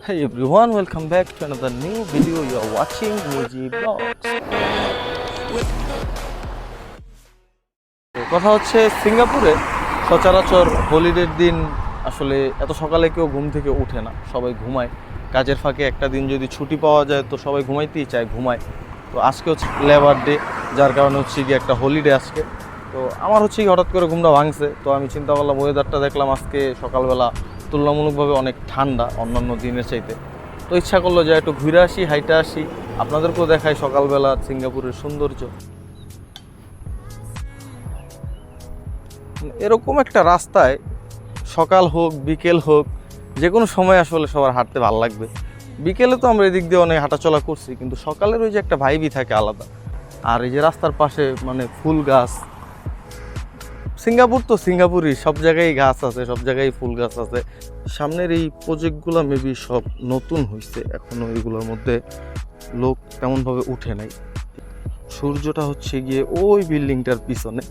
Hey everyone, welcome back to another new video. You are watching Muji Vlogs. কথা হচ্ছে সিঙ্গাপুরে সচরাচর হলিডের দিন আসলে এত সকালে কেউ ঘুম থেকে ওঠে না সবাই ঘুমায় কাজের ফাঁকে একটা দিন যদি ছুটি পাওয়া যায় তো সবাই ঘুমাইতেই চায় ঘুমায় তো আজকে হচ্ছে লেবার ডে যার কারণে হচ্ছে গিয়ে একটা হলিডে আজকে তো আমার হচ্ছে হঠাৎ করে ঘুমটা ভাঙছে তো আমি চিন্তা করলাম ওয়েদারটা দেখলাম আজকে সকালবেলা তুলনামূলকভাবে অনেক ঠান্ডা অন্যান্য দিনের চাইতে। তো ইচ্ছা করল যে একটু ঘুরে আসি, হাইটে আসি। আপনাদেরকেও দেখাই সকালবেলা সিঙ্গাপুরের সৌন্দর্য। এরকম একটা রাস্তায় সকাল হোক, বিকেল হোক, যে কোনো সময় আসলে সবার হাঁটতে ভালো লাগবে। বিকেলে তো আমরা এদিক দিয়ে অনেক হাঁটাচলা করছি, কিন্তু সকালের ওই যে একটা ভাইবই থাকে আলাদা। আর এই যে রাস্তার পাশে মানে ফুল গাছ সিঙ্গাপুর তো সিঙ্গাপুরই, সব জায়গায় গাছ আছে, সব জায়গায় ফুল গাছ আছে। সামনের এই প্রজেক্টগুলো মেবি সব নতুন হয়েছে এখনও এগুলোর মধ্যে লোক তেমনভাবে উঠে নাই। সূর্যটা হচ্ছে গিয়ে ওই বিল্ডিংটার পিছনে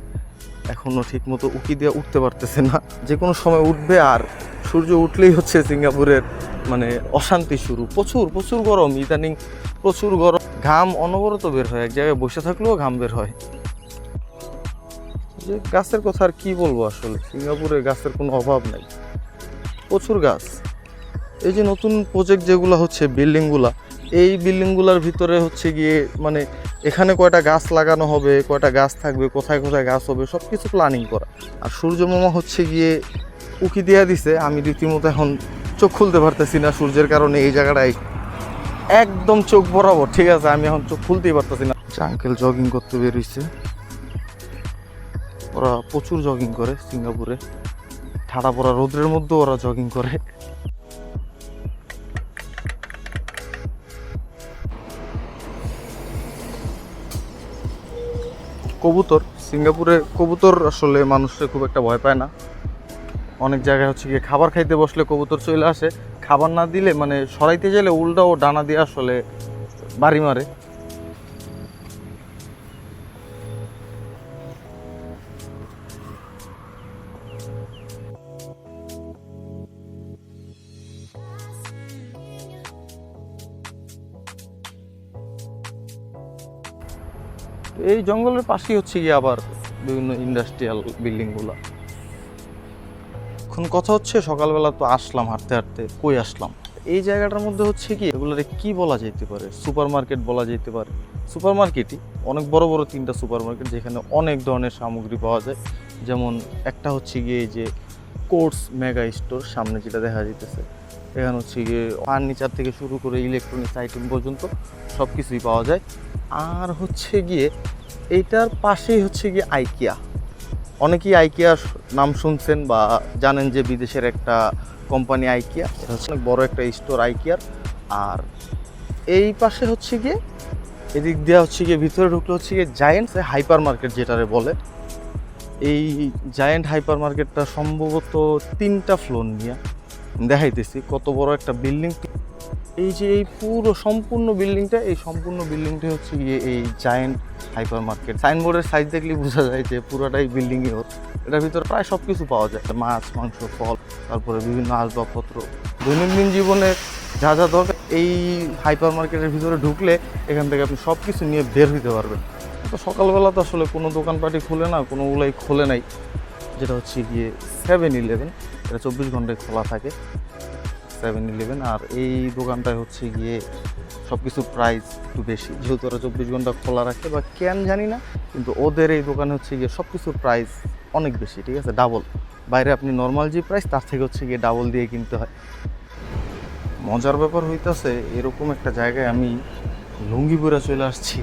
এখনও ঠিক মতো উকি দিয়ে উঠতে পারতেছে না। যে কোনো সময় উঠবে আর সূর্য উঠলেই হচ্ছে সিঙ্গাপুরের মানে অশান্তি শুরু। প্রচুর প্রচুর গরম, ইদানিং প্রচুর গরম। ঘাম অনবরত বের হয়, এক জায়গায় বসে থাকলেও ঘাম বের হয়। যে গাছের কথা আর কি বলব আসলে? সিঙ্গাপুরে গাছের কোনো অভাব নাই। প্রচুর গাছ। এই যে নতুন প্রজেক্ট যেগুলো হচ্ছে বিল্ডিংগুলা এই বিল্ডিংগুলোর ভিতরে হচ্ছে গিয়ে মানে এখানে কয়টা গাছ লাগানো হবে, কয়টা গাছ থাকবে, কোথায় কোথায় গাছ হবে সব কিছু প্ল্যানিং করা। আর সূর্য মামা হচ্ছে গিয়ে উকি দিয়া দিছে, আমি রীতিমতো এখন চোখ খুলতে পারতেছি না সূর্যের কারণে এই জায়গাটায়। একদম চোখ বরাবর, ঠিক আছে, আমি এখন চোখ খুলতেই পারতেছি না। আঙ্কেল জগিং করতে বেরিয়েছে ওরা প্রচুর জগিং করে সিঙ্গাপুরে। ঠাড়া পড়া রোদ্রের মধ্যেও ওরা জগিং করে। কবুতর, সিঙ্গাপুরে কবুতর আসলে মানুষে খুব একটা ভয় পায় না। অনেক জায়গায় হচ্ছে গিয়ে খাবার খাইতে বসলে কবুতর চলে আসে। খাবার না দিলে মানে সরাইতে গেলে উল্টা ও ডানা দিয়ে আসলে বাড়ি মারে। এই জঙ্গলের পাশেই হচ্ছে গিয়ে আবার বিভিন্ন ইন্ডাস্ট্রিয়াল বিল্ডিংগুলো এখন কথা হচ্ছে, সকালবেলা তো আসলাম হাঁটতে হাঁটতে। কই আসলাম? এই জায়গাটার মধ্যে হচ্ছে কি, এগুলোরে কি বলা যেতে পারে? সুপার মার্কেট বলা যেতে পারে। সুপার মার্কেটই অনেক বড় বড় তিনটা সুপার মার্কেট যেখানে অনেক ধরনের সামগ্রী পাওয়া যায়। যেমন একটা হচ্ছে গিয়ে যে কোর্স মেগা স্টোর সামনে যেটা দেখা যেতেছে এখানে হচ্ছে গিয়ে ফার্নিচার থেকে শুরু করে ইলেকট্রনিক্স আইটেম পর্যন্ত সব কিছুই পাওয়া যায়। আর হচ্ছে গিয়ে এইটার পাশেই হচ্ছে গিয়ে আইকিয়া। অনেকেই আইকিয়ার নাম শুনছেন বা জানেন যে বিদেশের একটা কোম্পানি আইকিয়া, এটা হচ্ছে অনেক বড় একটা স্টোর আইকিয়ার। আর এই পাশে হচ্ছে গিয়ে, এদিক দিয়ে হচ্ছে গিয়ে ভিতরে ঢুকলে হচ্ছে গিয়ে জায়েন্টস হাইপার মার্কেট যেটারে বলে। এই জায়েন্ট হাইপার মার্কেটটা সম্ভবত তিনটা ফ্লোর নিয়ে দেখাইতেছি কত বড় একটা বিল্ডিং এই যে এই পুরো সম্পূর্ণ বিল্ডিংটা, এই সম্পূর্ণ বিল্ডিংটা হচ্ছে গিয়ে এই জায়েন্ট হাইপার মার্কেট সাইনবোর্ডের সাইজ দেখলেই বোঝা যায় যে পুরোটাই বিল্ডিংই ওর। এটার ভিতরে প্রায় সব কিছু পাওয়া যায়। মাছ, মাংস, ফল, তারপরে বিভিন্ন আসবাবপত্র। দৈনন্দিন জীবনে যা যা দরকার, এই হাইপার মার্কেটের ভিতরে ঢুকলে এখান থেকে আপনি সব কিছু নিয়ে বের হইতে পারবেন। তো সকালবেলা তো আসলে কোনো দোকানপাটি খুলে না কোনো ওগুলাই খোলে নাই। যেটা হচ্ছে গিয়ে সেভেন ইলেভেন এটা চব্বিশ ঘন্টায় খোলা থাকে। সেভেন ইলেভেন আর এই দোকানটায় হচ্ছে গিয়ে সব কিছু প্রাইস একটু বেশি। যেহেতু ওরা চব্বিশ ঘণ্টা খোলা রাখে বা কেন জানি না, কিন্তু ওদের এই দোকানে হচ্ছে গিয়ে সব কিছুর প্রাইস অনেক বেশি, ঠিক আছে? ডাবল বাইরে আপনি নর্মাল যে প্রাইস তার থেকে হচ্ছে গিয়ে ডাবল দিয়ে কিনতে হয়। মজার ব্যাপার হইতেছে, এরকম একটা জায়গায় আমি লুঙ্গি পরে চলে আসছি।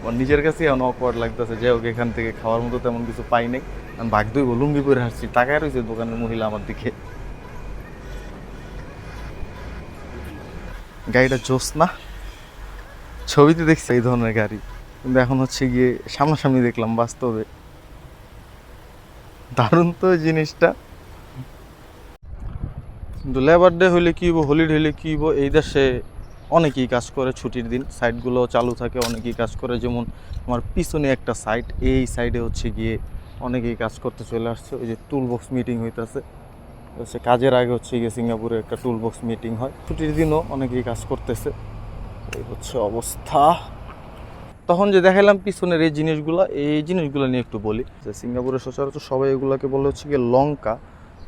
আমার নিজের কাছে এখন অকওয়ার্ড লাগতেছে, যাই হোক, এখান থেকে খাওয়ার মতো তেমন কিছু পাই নাই। আমি ভাগ দইব লুঙ্গি পরে আসছি। টাকায় রয়েছে দোকানের মহিলা আমার দিকে। গাড়িটা জোস না। ছবিতে দেখছি এই ধরনের গাড়ি। কিন্তু এখন হচ্ছে গিয়ে সামনাসামনি দেখলাম বাস্তবে। দারুণ তো জিনিসটা। কিন্তু লেবার ডে হইলে কি হলিডে হইলে কি এই দেশে অনেকেই কাজ করে ছুটির দিন। সাইটগুলো চালু থাকে, অনেকেই কাজ করে। যেমন আমার পিছনে একটা সাইট এই সাইডে হচ্ছে গিয়ে অনেকেই কাজ করতে চলে আসছে। ওই যে টুল বক্স মিটিং হইতেছে। হচ্ছে কাজের আগে হচ্ছে গিয়ে সিঙ্গাপুরে একটা টুল বক্স মিটিং হয়। ছুটির দিনও অনেকেই কাজ করতেছে। এই হচ্ছে অবস্থা। তখন যে দেখালাম পিছনের এই জিনিসগুলো এই জিনিসগুলো নিয়ে একটু বলি। যে সিঙ্গাপুরে সচরাচর সবাই এগুলোকে বলে হচ্ছে গিয়ে লঙ্কা।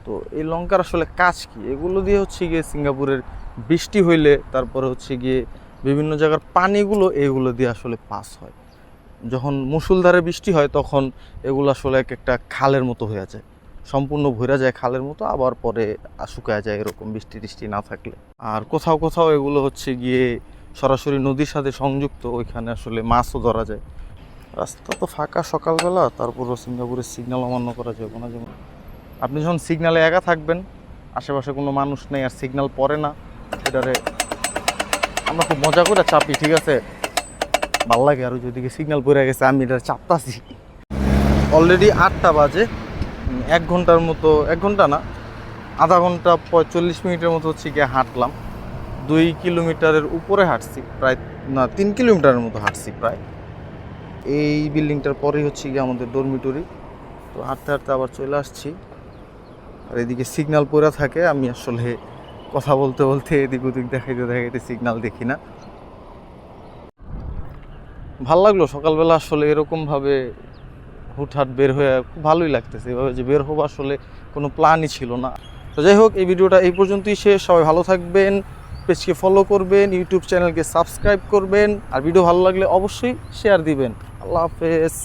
তো এই লঙ্কার আসলে কাজ কি? এগুলো দিয়ে হচ্ছে গিয়ে সিঙ্গাপুরের বৃষ্টি হইলে তারপরে হচ্ছে গিয়ে বিভিন্ন জায়গার পানিগুলো এইগুলো দিয়ে আসলে পাস হয়। যখন মুসুলধারে বৃষ্টি হয়, তখন এগুলো আসলে এক একটা খালের মতো হয়ে যায়। সম্পূর্ণ ভরে যায় খালের মতো, আবার পরে শুকায় যায় এরকম বৃষ্টি টিষ্টি না থাকলে। আর কোথাও কোথাও এগুলো হচ্ছে গিয়ে সরাসরি নদীর সাথে সংযুক্ত, ওইখানে আসলে মাছও ধরা যায়। রাস্তা তো ফাঁকা সকালবেলা, তারপরও সিঙ্গাপুরের সিগন্যাল অমান্য করা যাবে না যেমন। আপনি যখন সিগনালে একা থাকবেন, আশেপাশে কোনো মানুষ নেই আর সিগন্যাল পড়ে না এটারে আমরা খুব মজা করে চাপি, ঠিক আছে? ভালো লাগে আর যদি সিগন্যাল পড়ে গেছে, আমি এটা চাপতাছি। অলরেডি আটটা বাজে। এক ঘণ্টার মতো, এক ঘণ্টা না, আধা ঘণ্টা পঁয়তাল্লিশ মিনিটের মতো হচ্ছে গিয়ে হাঁটলাম। দুই কিলোমিটারের উপরে হাঁটছি, প্রায়, না, তিন কিলোমিটারের মতো হাঁটছি প্রায়। এই বিল্ডিংটার পরেই হচ্ছে গিয়ে আমাদের ডরমিটরি তো হাঁটতে হাঁটতে আবার চলে আসছি। আর এদিকে সিগনাল পড়ে থাকে, আমি আসলে কথা বলতে বলতে এদিক ওদিক দেখাইতে দেখাইতে সিগনাল দেখি না। ভালো লাগল সকালবেলা আসলে এরকমভাবে হুটহাট বের হয়ে খুব ভালোই লাগতেছে। এভাবে যে বের হব আসলে কোনো প্ল্যানই ছিল না। তো যাই হোক, এই ভিডিওটা এই পর্যন্তই শেষ। সবাই ভালো থাকবেন, পেজকে ফলো করবেন ইউটিউব চ্যানেলকে সাবস্ক্রাইব করবেন। আর ভিডিও ভালো লাগলে অবশ্যই শেয়ার দিবেন। আল্লাহ হাফেজ।